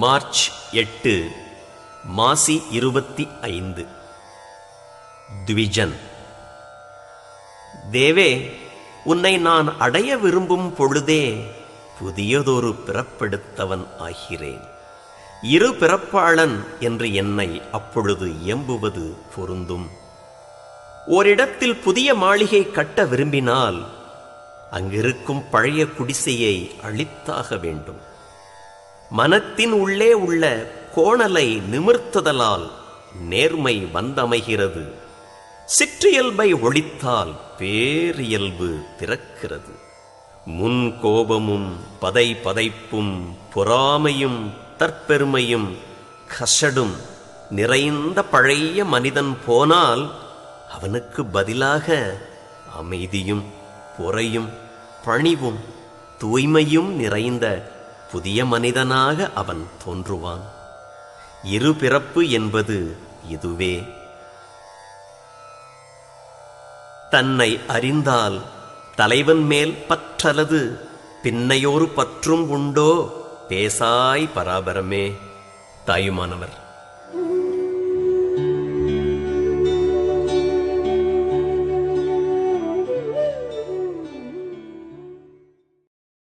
March எட்டு மாசி இருபத்தி ஐந்து. த்விஜன். தேவே உன்னை நான் அடைய விரும்பும் பொழுதே புதியதொரு பிறப்பெடுத்தவன் ஆகிறேன். இரு பிறப்பாளன் என்று என்னை அப்பொழுது இயம்புவது பொருந்தும். ஓரிடத்தில் புதிய மாளிகை கட்ட விரும்பினால் அங்கிருக்கும் பழைய குடிசையை அழித்தாக வேண்டும். மனத்தின் உள்ளே உள்ள கோணலை நிமிர்த்துதலால் நேர்மை வந்தமைகிறது. சிற்றியல்பை ஒழித்தால் பேரியல்பு திறக்கிறது முன் கோபமும் பதை பதைப்பும் பொறாமையும் தற்பெருமையும் கசடும் நிறைந்த பழைய மனிதன் போனால் அவனுக்கு பதிலாக அமைதியும் பொறையும் பணிவும் தூய்மையும் நிறைந்த புதிய மனிதனாக அவன் தோன்றுவான். இரு பிறப்பு என்பது இதுவே தன்னை அறிந்தால் தலைவன் மேல் பற்றலது பின்னையொரு பற்றும் உண்டோ? பேசாய் பராபரமே. தாயுமானவர்.